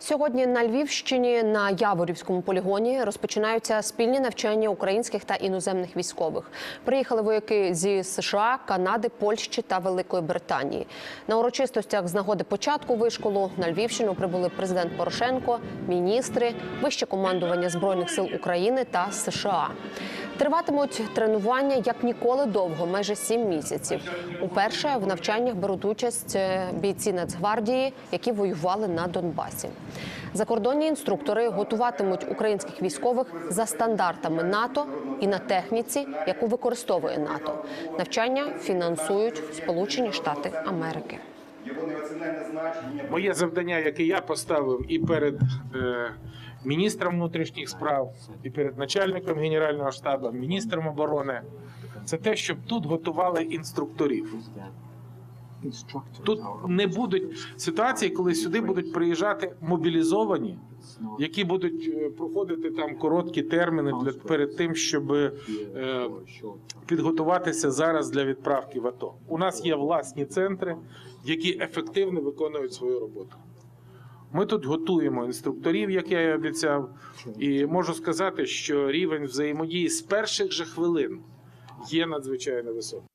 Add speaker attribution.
Speaker 1: Сьогодні на Львівщині на Яворівському полігоні розпочинаються спільні навчання українських та іноземних військових. Приїхали вояки зі США, Канади, Польщі та Великої Британії. На урочистостях з нагоди початку вишколу на Львівщину прибули президент Порошенко, міністри, вище командування збройних сил України та США. Триватимуть тренування як ніколи довго, майже сім місяців. Уперше в навчаннях беруть участь е, бійці Нацгвардії, які воювали на Донбасі. Закордонні інструктори готуватимуть українських військових за стандартами НАТО і на техніці, яку використовує НАТО. Навчання фінансують Сполучені Штати Америки.
Speaker 2: Моє завдання, яке я поставив і перед е, міністром внутрішніх справ, і перед начальником генерального штабу, міністром оборони, це те, щоб тут готували інструкторів. Тут не будуть ситуації, коли сюди будуть приїжджати мобілізовані, які будуть е, проходити там короткі терміни для перед тим, щоб е, підготуватися зараз для відправки в АТО. У нас є власні центри, які ефективно виконують свою роботу. Ми тут готуємо інструкторів, як я і обіцяв, і можу сказати, що рівень взаємодії з перших же хвилин є надзвичайно високий.